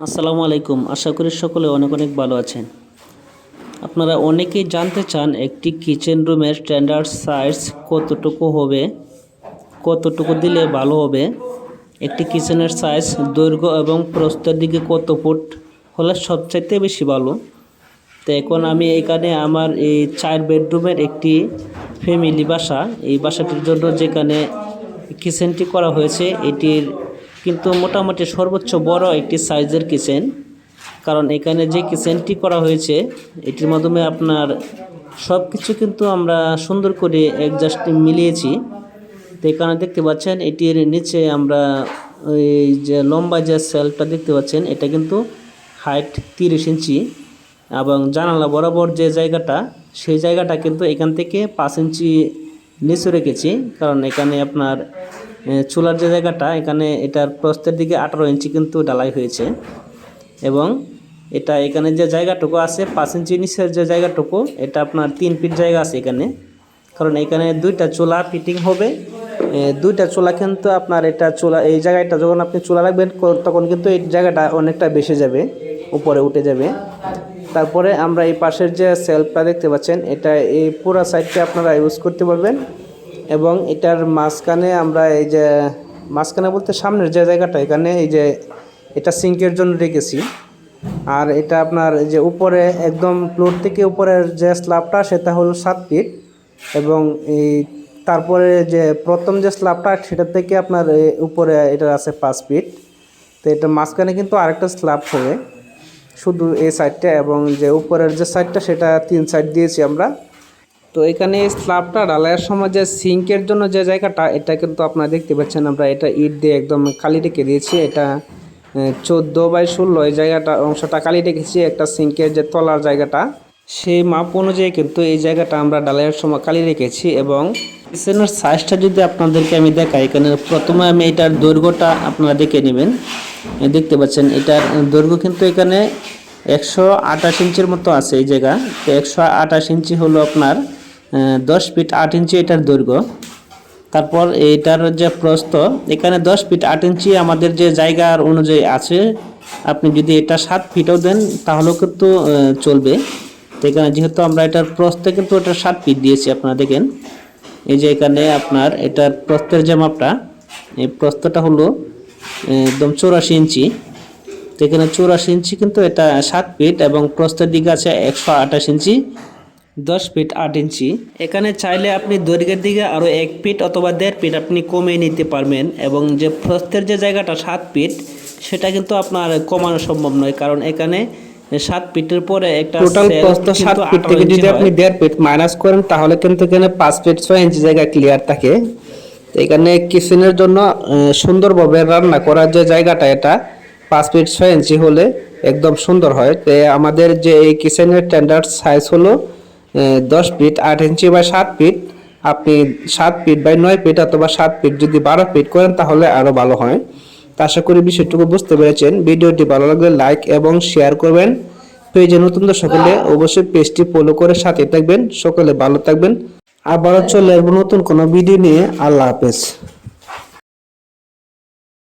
আসসালামু আলাইকুম। আশা করি সকলে অনেক অনেক ভালো আছেন। আপনারা অনেকেই জানতে চান একটি কিচেন রুমের স্ট্যান্ডার্ড সাইজ কতটুকু হবে, কতটুকু দিলে ভালো হবে, একটি কিচেনের সাইজ দৈর্ঘ্য এবং প্রস্থের দিকে কত ফুট হলে সবচাইতে বেশি ভালো। তো এখন আমি এখানে আমার এই চার বেডরুমের একটি ফ্যামিলি বাসা। এই বাসাটির জন্য যেখানে কিচেনটি করা হয়েছে, এটির কিন্তু মোটামুটি সর্বোচ্চ বড় একটি সাইজের কিচেন। কারণ এখানে যে কিচেনটি করা হয়েছে, এটির মাধ্যমে আপনার সব কিছু কিন্তু আমরা সুন্দর করে অ্যাডজাস্ট মিলিয়েছি। তো এখানে দেখতে পাচ্ছেন, এটির নিচে আমরা ওই যে লম্বা যে সেলফটা দেখতে পাচ্ছেন, এটা কিন্তু হাইট তিরিশ ইঞ্চি এবং জানালা বরাবর যে জায়গাটা, সেই জায়গাটা কিন্তু এখান থেকে পাঁচ ইঞ্চি নিচু রেখেছি। কারণ এখানে আপনার চুলার যে জায়গাটা, এখানে এটার প্রস্তের দিকে আঠারো ইঞ্চি কিন্তু ডালাই হয়েছে। এবং এটা এখানে যে জায়গাটুকু আছে, পাঁচ ইঞ্চি নিচের যে জায়গাটুকু, এটা আপনার তিন ফিট জায়গা আছে এখানে। কারণ এখানে দুইটা চুলা ফিটিং হবে। দুইটা চুলা কিন্তু আপনার এটা চুলা, এই জায়গাটা যখন আপনি চুলা রাখবেন তখন কিন্তু এই জায়গাটা অনেকটা বেশি যাবে, উপরে উঠে যাবে। তারপরে আমরা এই পাশের যে সেলফটা দেখতে পাচ্ছেন, এটা এই পুরো সাইডটা আপনারা ইউজ করতে পারবেন। এবং এটার মাঝখানে আমরা এই যে, মাঝখানে বলতে সামনের যে জায়গাটা, এখানে এই যে এটা সিঙ্কের জন্য রেখেছি। আর এটা আপনার যে উপরে, একদম ফ্লোর থেকে উপরের যে স্ল্যাবটা সেটা হলো সাত ফিট এবং এই তারপরে যে প্রথম যে স্ল্যাবটা সেটা থেকে আপনার উপরে এটা আছে পাঁচ ফিট তো এটা মাঝখানে কিন্তু আরেকটা স্ল্যাব হবে শুধু এই সাইডটা এবং যে উপরের যে সাইডটা সেটা তিন সাইড দিয়েছি আমরা। তো এখানে স্ল্যাবটা ঢালাইয়ের সময় যে সিঙ্কের জন্য যে জায়গাটা, এটা কিন্তু আপনারা দেখতে পাচ্ছেন। আমরা এটা ইট দিয়ে একদম খালি রেখে দিয়েছি। এটা চোদ্দ বাই ষোলো, এই জায়গাটা, অংশটা খালি রেখেছি। একটা সিঙ্কের যে তলার জায়গাটা, সেই মাপ অনুযায়ী কিন্তু এই জায়গাটা আমরা ডালাইয়ের সময় খালি রেখেছি এবং কিচেনের সাইজটা যদি আপনাদেরকে আমি দেখাই, এখানে প্রথমে আমি এটার দৈর্ঘ্যটা আপনারা দেখে নেবেন। দেখতে পাচ্ছেন, এটার দৈর্ঘ্য কিন্তু এখানে একশো আঠাশ ইঞ্চির মতো আছে এই জায়গা। তো একশো আঠাশ ইঞ্চি হলো আপনার দশ ফিট আট ইঞ্চি এটার দৈর্ঘ্য। তারপর এটার যে প্রস্থ, এখানে দশ ফিট আট ইঞ্চি আমাদের যে জায়গার অনুযায়ী আছে, আপনি যদি এটা সাত ফিটও দেন, তাহলেও কিন্তু চলবে। তো এখানে যেহেতু আমরা এটার প্রস্থে কিন্তু এটা সাত ফিট দিয়েছি, আপনারা দেখেন। এই যে এখানে আপনার এটার প্রস্থের যে মাপটা, এই প্রস্থটা হলো একদম চৌরাশি ইঞ্চি। তো এখানে চৌরাশি ইঞ্চি কিন্তু এটা সাত ফিট এবং প্রস্থের দিকে আছে একশো আঠাশ ইঞ্চি। দশ ফিট আট ইঞ্চি এখানে চাইলে আপনি দৈর্ঘ্যের দিকে আরও এক ফিট অথবা দেড় ফিট আপনি কমিয়ে নিতে পারবেন এবং যে প্রস্থের যে জায়গাটা সাত ফিট সেটা কিন্তু আপনার কমানো সম্ভব নয় কারণ এখানে সাত ফিটের পরে একটা টোটাল প্রস্থ সাত ফিট থেকে যদি আপনি দেড় ফিট মাইনাস করেন তাহলে কিন্তু এখানে পাঁচ ফিট ছয় ইঞ্চি জায়গা ক্লিয়ার থাকে। এখানে কিচেনের জন্য সুন্দরভাবে রান্না করার যে জায়গাটা এটা পাঁচ ফিট ছয় ইঞ্চি হলে একদম সুন্দর হয়। তো আমাদের যে এই কিচেনের স্ট্যান্ডার্ড সাইজ হলো দশ ফিট আট ইঞ্চি বা সাত ফিট আপনি সাত ফিট বাই নয় ফিট অথবা সাত ফিট যদি বারো ফিট করেন, তাহলে আরও ভালো হয়। তো আশা করি বিষয়টুকু বুঝতে পেরেছেন। ভিডিওটি ভালো লাগলে লাইক এবং শেয়ার করবেন। পেজে নতুন হলে অবশ্যই পেজটি ফলো করে সাথে থাকবেন। সকলে ভালো থাকবেন। আবারও চলে আসব নতুন কোনো ভিডিও নিয়ে। আল্লাহ হাফেজ।